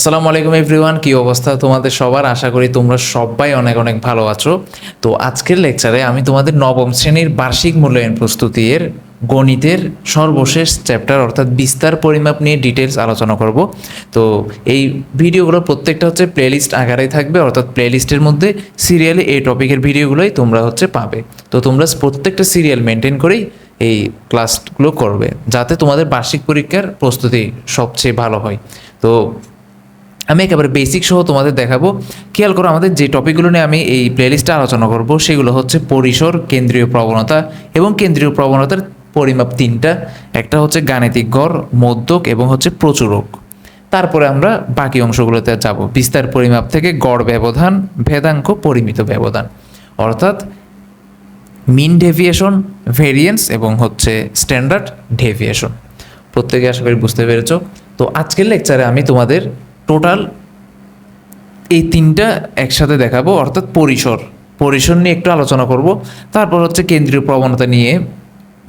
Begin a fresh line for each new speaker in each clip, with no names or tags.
আসসালামু আলাইকুম এভরিওয়ান, কি অবস্থা তোমাদের সবার? আশা করি তোমরা সবাই অনেক অনেক ভালো আছো। তো আজকের লেকচারে আমি তোমাদের নবম শ্রেণির বার্ষিক মূল্যায়ন প্রস্তুতির গণিতের সর্বশেষ চ্যাপ্টার অর্থাৎ বিস্তার পরিমাপ নিয়ে ডিটেলস আলোচনা করব। তো এই ভিডিওগুলো প্রত্যেকটা হচ্ছে প্লেলিস্ট আকারেই থাকবে, অর্থাৎ প্লেলিস্টের মধ্যে সিরিয়ালে এই টপিকের ভিডিওগুলোই তোমরা হচ্ছে পাবে। তো তোমরা প্রত্যেকটা সিরিয়াল মেনটেন করেই এই ক্লাসগুলো করবে, যাতে তোমাদের বার্ষিক পরীক্ষার প্রস্তুতি সবচেয়ে ভালো হয়। তো আমি একেবারে বেসিক সহ তোমাদের দেখাবো। খেয়াল করো আমাদের যে টপিকগুলো নিয়ে আমি এই প্লেলিস্টে আলোচনা করব, সেগুলো হচ্ছে পরিসর, কেন্দ্রীয় প্রবণতা এবং কেন্দ্রীয় প্রবণতার পরিমাপ তিনটা। একটা হচ্ছে গাণিতিক গড়, মধ্যক এবং হচ্ছে প্রচুরক। তারপরে আমরা বাকি অংশগুলোতে যাব। বিস্তার পরিমাপ থেকে গড় ব্যবধান, ভেদাঙ্ক, পরিমিত ব্যবধান। অর্থাৎ মিন ডেভিয়েশন ভেরিয়েন্স এবং হচ্ছে স্ট্যান্ডার্ড ডেভিয়েশন প্রত্যেকে আশা করি বুঝতে পেরেছ। তো আজকের লেকচারে আমি তোমাদের টোটাল এই তিনটা একসাথে দেখাবো, অর্থাৎ পরিসর। পরিসর নিয়ে একটু আলোচনা করব। তারপর হচ্ছে কেন্দ্রীয় প্রবণতা নিয়ে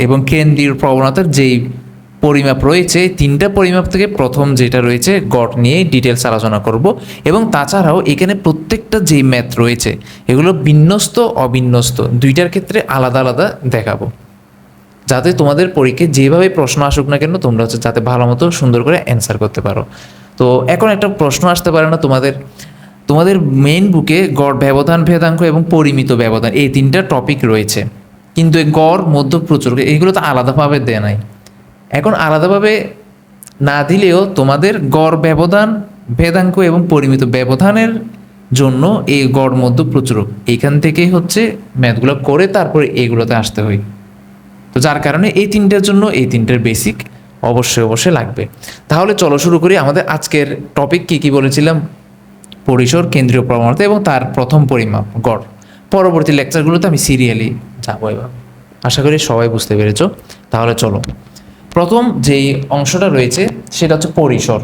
এবং কেন্দ্রীয় প্রবণতার যেই পরিমাপ রয়েছে তিনটা পরিমাপ থেকে প্রথম যেটা রয়েছে, গড় নিয়ে ডিটেলস আলোচনা করব। এবং তাছাড়াও এখানে প্রত্যেকটা যেই ম্যাথ রয়েছে, এগুলো বিন্যস্ত, অবিন্যস্ত, দুইটার ক্ষেত্রে আলাদা আলাদা দেখাবো। যাতে তোমাদের পরীক্ষায় যেভাবে প্রশ্ন আসুক না কেন, তোমরা হচ্ছে যাতে ভালো মতো সুন্দর করে অ্যান্সার করতে পারো। তো এখন একটা প্রশ্ন আসতে পারে না তোমাদের। তোমাদের মেইন বুকে গড় ব্যবধান, ভেদাঙ্ক এবং পরিমিত ব্যবধান, এই তিনটা টপিক রয়েছে। কিন্তু এই গড়, মধ্য, প্রচুর এইগুলো তো আলাদাভাবে দেয় নাই। এখন আলাদাভাবে না দিলেও তোমাদের গড় ব্যবধান, ভেদাঙ্ক এবং পরিমিত ব্যবধানের জন্য এই গড়, মধ্য প্রচুরক এইখান থেকেই হচ্ছে ম্যাথগুলো করে তারপরে এগুলোতে আসতে হয়। তো যার কারণে এই তিনটার জন্য, এই তিনটার বেসিক অবশ্যই অবশ্যই লাগবে। তাহলে চলো শুরু করি আমাদের আজকের টপিক কি কি বলেছিলাম? পরিসর, কেন্দ্রীয় প্রবণতা এবং তার প্রথম পরিমাপ, গড়। পরবর্তী লেকচারগুলোতে আমি সিরিয়ালি যাব এবার। আশা করি সবাই বুঝতে পেরেছ। তাহলে চলো। প্রথম যেই অংশটা রয়েছে, সেটা হচ্ছে পরিসর।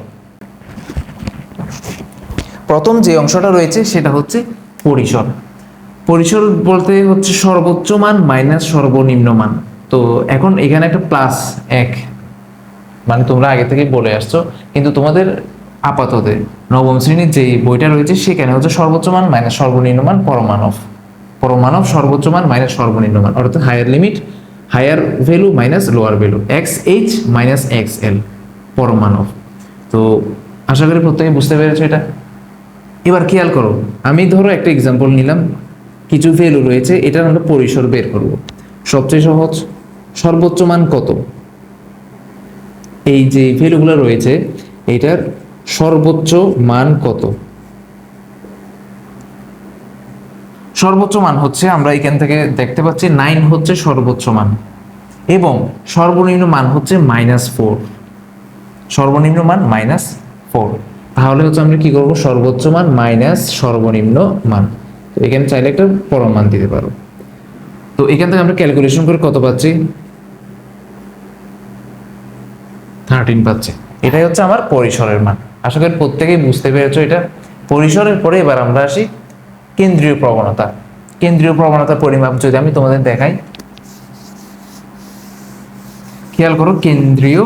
প্রথম যে অংশটা রয়েছে, সেটা হচ্ছে পরিসর। পরিসর বলতে হচ্ছে সর্বোচ্চ মান মাইনাস সর্বনিম্ন মান। তো এখন এখানে একটা প্লাস এক মানে তোমরা আগে থেকে বলে আসছো, কিন্তু তোমাদের আপাততে নবম শ্রেণির যে বইটা রয়েছে, সেখানে হচ্ছে সর্বোচ্চ মান মাইনাস সর্বনিম্ন মান পরমাণব পরমাণব সর্বোচ্চ মান মাইনাস সর্বনিম্ন মান, অর্থাৎ higher limit higher value minus lower value X H minus X L পরমাণব তো আশা করি প্রত্যেকে বুঝতে পেরেছ এটা। এবার খেয়াল করো, আমি ধরো একটা এক্সাম্পল নিলাম, কিছু ভ্যালু রয়েছে, এটার আমরা পরিসর বের করব। সবচেয়ে সহজ, সর্বোচ্চ মান কত? এই যে ভ্যালুগুলো রয়েছে, এটার সর্বোচ্চ মান কত? সর্বোচ্চ মান হচ্ছে, আমরা এখান থেকে দেখতে পাচ্ছি নাইন হচ্ছে সর্বোচ্চ মান। এবং সর্বনিম্ন মান হচ্ছে মাইনাস ফোর সর্বনিম্ন মান মাইনাস ফোর তাহলে হচ্ছে আমরা কি করব? সর্বোচ্চ মান মাইনাস সর্বনিম্ন মান। তো এখানে চাইলে একটা পরম মান দিতে পারো। তো এখান থেকে আমরা ক্যালকুলেশন করে কত পাচ্ছি? থার্টিন পাচ্ছে। এটাই হচ্ছে আমার পরিসরের মান। আশা করি প্রত্যেকেই বুঝতে পেরেছ এটা। পরিসরের পরে এবার আমরা আসি কেন্দ্রীয় প্রবণতা। কেন্দ্রীয় প্রবণতা পরিমাপ যদি আমি তোমাদের দেখাই। খেয়াল করো কেন্দ্রীয়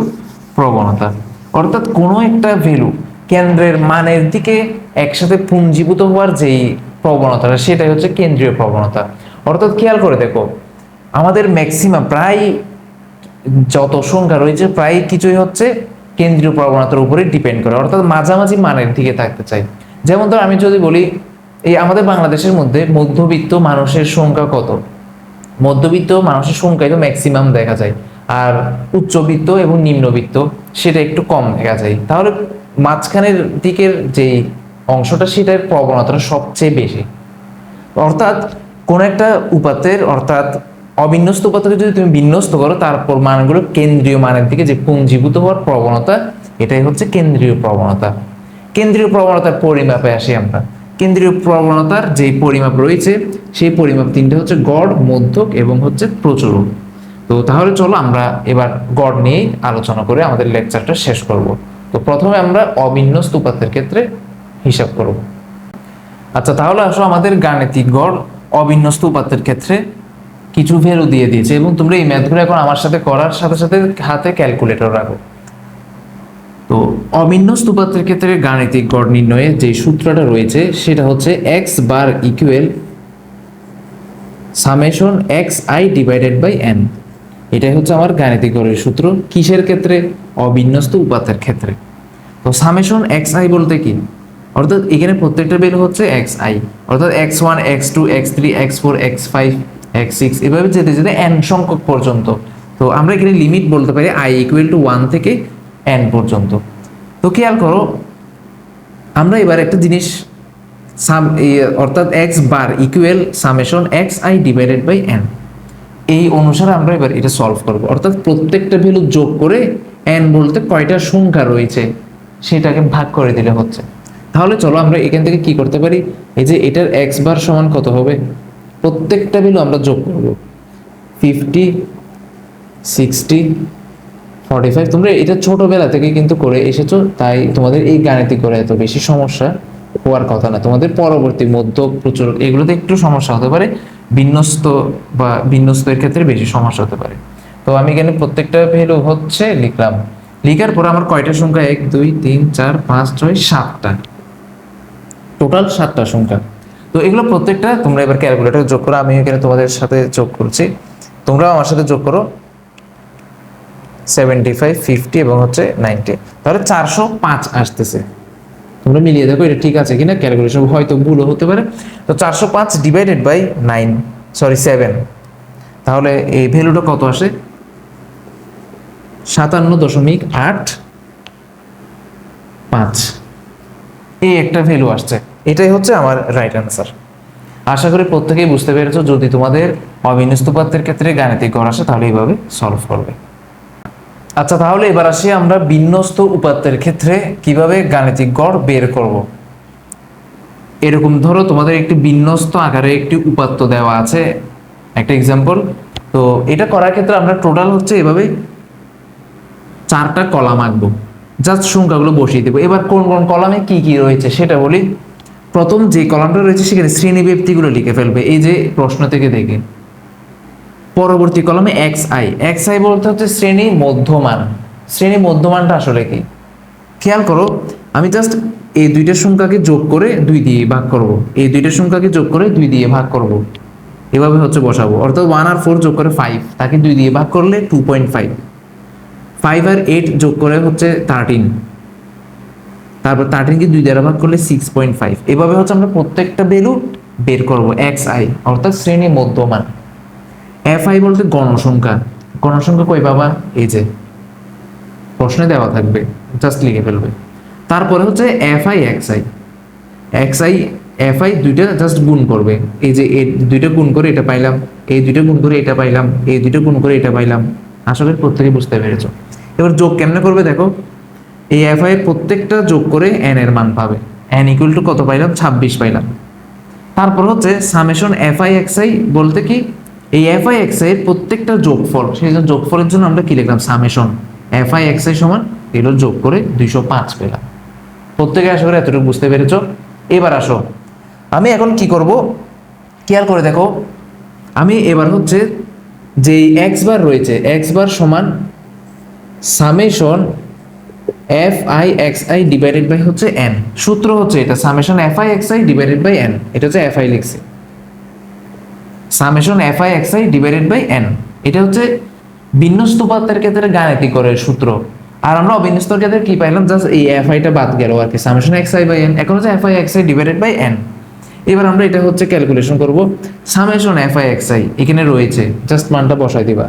প্রবণতা। অর্থাৎ কোনো একটা ভ্যালু কেন্দ্রের মানের দিকে একসাথে পুঞ্জীভূত হওয়ার যেই প্রবণতাটা, সেটাই হচ্ছে কেন্দ্রীয় প্রবণতা। অর্থাৎ খেয়াল করে দেখো, আমাদের ম্যাক্সিমাম প্রায় যত সংখ্যা রয়েছে, প্রায় কিছুই হচ্ছে কেন্দ্রীয় প্রবণতার উপরে ডিপেন্ড করে। অর্থাৎ মাঝামাঝি মানের দিকে থাকতে চাই। যেমন ধর, আমি যদি বলি, এই আমাদের বাংলাদেশের মধ্যে মধ্যবিত্ত মানুষের সংখ্যা কত? মধ্যবিত্ত মানুষের সংখ্যাই তো ম্যাক্সিমাম দেখা যায়। আর উচ্চবিত্ত এবং নিম্নবিত্ত, সেটা একটু কম দেখা যায়। তাহলে মাঝখানের দিকের যেই অংশটা, সেটার প্রবণতাটা সবচেয়ে বেশি। অর্থাৎ কোন একটা উপাত্তের, অর্থাৎ অবিন্যস্ত উপাত্তকে যদি তুমি বিন্যস্ত করো তারপর মানগুলো কেন্দ্রীয় মানের দিকে যে পুঞ্জীভূত হওয়ার প্রবণতা, এটাই হচ্ছে কেন্দ্রীয় প্রবণতা। কেন্দ্রীয় প্রবণতার পরিমাপে আসি আমরা। কেন্দ্রীয় প্রবণতার যে পরিমাপ রয়েছে, সেই পরিমাপ তিনটে হচ্ছে গড়, মধ্যক এবং হচ্ছে প্রচুরক। তো তাহলে চলো আমরা এবার গড় নিয়েই আলোচনা করে আমাদের লেকচারটা শেষ করব। তো প্রথমে আমরা অবিন্যস্ত উপাত্তের ক্ষেত্রে হিসাব করব। আচ্ছা তাহলে আসো আমাদের গাণিতিক গড় অবিন্যস্ত উপাত্তের ক্ষেত্রে কিছু ভ্যালু দিয়ে দিয়েছে এবং তোমরা এই ম্যাথগুলো এখন আমার সাথে করার সাথে সাথে হাতে ক্যালকুলেটর রাখো। তো অবিন্যস্ত উপাত্তের ক্ষেত্রে গাণিতিক গড় নির্ণয়ে যে সূত্রটা রয়েছে সেটা হচ্ছে X bar equal summation X I divided by N এটাই হচ্ছে আমার গাণিতিক গড়ের সূত্র। কিসের ক্ষেত্রে? অবিন্যস্ত উপাত্তের ক্ষেত্রে। তো সামেশন এক্স আই বলতে কি? অর্থাৎ এখানে প্রত্যেকটা ভ্যালু হচ্ছে এক্স আই অর্থাৎ X one X two X three X four X five X six এভাবে যেতে যেতে এন সংখ্যক পর্যন্ত। তো আমরা এখানে লিমিট বলতে পারি আই ইকুয়াল টু ওয়ান থেকে এন পর্যন্ত। তো খেয়াল করো, আমরা এবার একটা জিনিস সাম অর্থাৎ X bar equal summation X I divided by N এই অনুসারে আমরা এবার এটা সলভ করব। অর্থাৎ প্রত্যেকটা ভ্যালু যোগ করে এন বলতে কয়টা সংখ্যা রয়েছে, সেটাকে ভাগ করে দিলে হচ্ছে। তাহলে চলো আমরা এখান থেকে কি করতে পারি? এই যে এটার এক্স বার সমান কত হবে? প্রত্যেকটা ভ্যালু আমরা যোগ করব। ফিফটি সিক্সটি ফর্টি ফাইভ তোমরা এটা ছোটবেলা থেকে কিন্তু করে এসেছ, তাই তোমাদের এই গাণিতিক করে এত বেশি সমস্যা হওয়ার কথা না। তোমাদের পরবর্তী মধ্য প্রচুর এগুলোতে একটু সমস্যা হতে পারে। বিন্যস্ত বা বিন্যস্তের ক্ষেত্রে বেশি সমস্যা হতে পারে। তো আমি এখানে প্রত্যেকটা ভ্যালু হচ্ছে লিখলাম। লিখার পর আমার কয়টা সংখ্যা? এক, দুই, তিন, চার, পাঁচ, ছয়, সাতটা। টোটাল সাতটা সংখ্যা। তো এগুলো প্রত্যেকটা তোমরা এবার ক্যালকুলেটর যোগ করো। আমি এখানে তোমাদের সাথে যোগ করছি। তোমরাও আমার সাথে যোগ করো সেভেন্টি ফাইভ ফিফটি এবং হচ্ছে নাইনটি তাহলে চারশো পাঁচ আসতেছে। তোমরা মিলিয়ে দেখো, এটা ঠিক আছে কিনা? ক্যালকুলেশন হয়তো ভুলও হতে পারে। তো চারশো পাঁচ divided by nine sorry seven তাহলে এই ভ্যালুটা কত আসে? সাতান্ন দশমিক আট পাঁচ। এই একটা ভ্যালু আসছে। এটাই হচ্ছে আমার রাইট অ্যান্সার আশা করি প্রত্যেকেই বুঝতে পেরেছ, যদি তোমাদের অবিন্যস্ত পাত্রের ক্ষেত্রে গাণিতিক গড় আসে, তাহলে এইভাবে সলভ করবে। আচ্ছা তাহলে এবার আসি আমরা বিন্যস্ত উপাত্তের ক্ষেত্রে কীভাবে গাণিতিক গড় বের করব। এরকম ধরো তোমাদের একটি বিন্যস্ত আকারে একটি উপাত্ত দেওয়া আছে, একটা এক্সাম্পল তো এটা করার ক্ষেত্রে আমরা টোটাল হচ্ছে এভাবে চারটা কলাম আঁকবো। জাস্ট সংখ্যাগুলো বসিয়ে দেবো। এবার কোন কোন কলামে কি কি রয়েছে সেটা বলি। প্রথম যে কলামটা রয়েছে সেখানে শ্রেণি ব্যক্তিগুলো লিখে ফেলবে। এই যে প্রশ্ন থেকে দেখে। পরবর্তী কলমে এক্স আই এক্স আই বলতে হচ্ছে শ্রেণি মধ্যমান। শ্রেণি মধ্যমানটা আসলে কি? খেয়াল করো, আমি জাস্ট এই দুইটা সংখ্যাকে যোগ করে দুই দিয়ে ভাগ করব। এই দুইটা সংখ্যাকে যোগ করে দুই দিয়ে ভাগ করব। এভাবে হচ্ছে বসাবো। অর্থাৎ ওয়ান আর ফোর যোগ করে ফাইভ তাকে দুই দিয়ে ভাগ করলে টু পয়েন্ট ফাইভ ফাইভ আর এইট যোগ করে হচ্ছে থার্টিন তারপর থার্টিনকে দুই দ্বারা ভাগ করলে সিক্স পয়েন্ট ফাইভ এভাবে হচ্ছে আমরা প্রত্যেকটা ভ্যালু বের করব এক্স আই অর্থাৎ শ্রেণি মধ্যমান। এফ আই বলতে গণসংখ্যা। গণসংখ্যা কই বাবা? এই যে, প্রশ্নে দেওয়া থাকবে জাস্ট লিখে ফেলবে। তারপরে হচ্ছে F I X I X I F I দুইটা জাস্ট গুণ করবে। এই যে দুইটা গুণ করে এটা পাইলাম, এই দুইটা গুণ করে এটা পাইলাম, এই দুইটা গুণ করে এটা পাইলাম। করি প্রত্যেকে বুঝতে পেরেছ। এবার যোগ কেমনে করবে দেখো। এই এফ আই এর প্রত্যেকটা যোগ করে এন এর মান পাবে। এন ইকুয়াল টু কত পাইলাম? ছাব্বিশ পাইলাম। তারপর হচ্ছে summation F I X I বলতে কি? এই এফ আই এক্স আই এর প্রত্যেকটা যোগফল, সেই জন্য যোগফলের জন্য আমরা কি লিখলাম? Summation F I X I সমান এগুলো যোগ করে দুইশো পাঁচ পেলাম। প্রত্যেকে আশা করে এতটুকু বুঝতে পেরেছ। এবার আসো। আমি এখন কি করব? খেয়াল করে দেখো। আমি এবার হচ্ছে যেই এক্স বার রয়েছে এক্স বার সমান summation F I X I divided by হচ্ছে এন সূত্র হচ্ছে এটা summation F I X I divided by N এটা হচ্ছে এফ আই লিখছে। Summation F I X I divided by N এটা হচ্ছে বিন্যস্ত উপাত্তের ক্ষেত্রে গাণিতিক করে সূত্র। আর আমরা অবিন্যস্তর ক্ষেত্রে কি পাইলাম? জাস্ট এই এফ আইটা বাদ গেল আর কি। Summation X I by N এখন হচ্ছে F I X I divided by N এবার আমরা এটা হচ্ছে ক্যালকুলেশন করব। Summation F I X I এখানে রয়েছে। জাস্ট মানটা বসাই দিবা।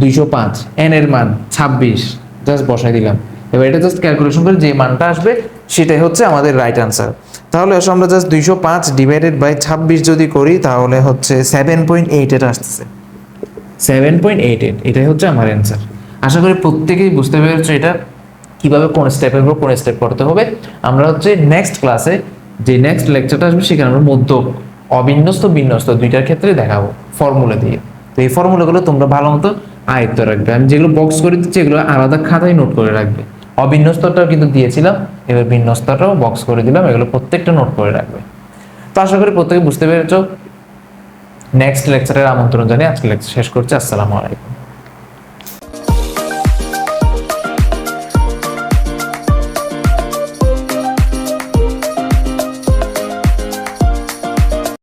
দুইশো পাঁচ। এন এর মান ছাব্বিশ। জাস্ট বসাই দিলাম। এবার এটা জাস্ট ক্যালকুলেশন করে যে মানটা আসবে, সেটাই হচ্ছে আমাদের রাইট আনসার তাহলে আসলে আমরা জাস্ট দুইশো পাঁচ ডিভাইডেড বাই ছাব্বিশ যদি করি, তাহলে হচ্ছে সেভেন পয়েন্ট এইট এটা আসতেছে। সেভেন পয়েন্ট এইট এইট এটাই হচ্ছে আমার অ্যান্সার আশা করি প্রত্যেকেই বুঝতে পেরেছ এটা। কীভাবে কোন স্টেপের উপর কোন স্টেপ করতে হবে। আমরা হচ্ছে নেক্সট ক্লাসে যে নেক্সট লেকচারটা আসবে, সেখানে আমরা মধ্য অবিন্যস্ত, বিন্যস্ত দুইটার ক্ষেত্রে দেখাবো ফর্মুলা দিয়ে। তো এই ফর্মুলাগুলো তোমরা ভালো মতো আয়ত্ত রাখবে। আমি যেগুলো বক্স করে দিচ্ছি, এগুলো আলাদা খাতায় নোট করে রাখবে। অবিন্যস্তটাও কিন্তু দিয়েছিলাম। এবার বিন্যস্তটাও বক্স করে দিলাম। এগুলো প্রত্যেকটা নোট করে রাখবে। তো আশা করি প্রত্যেকে বুঝতে পেরেছ। নেক্সট লেকচারের আমন্ত্রণ জানিয়ে আজকে লেকচার শেষ করছি। আসসালামু আলাইকুম।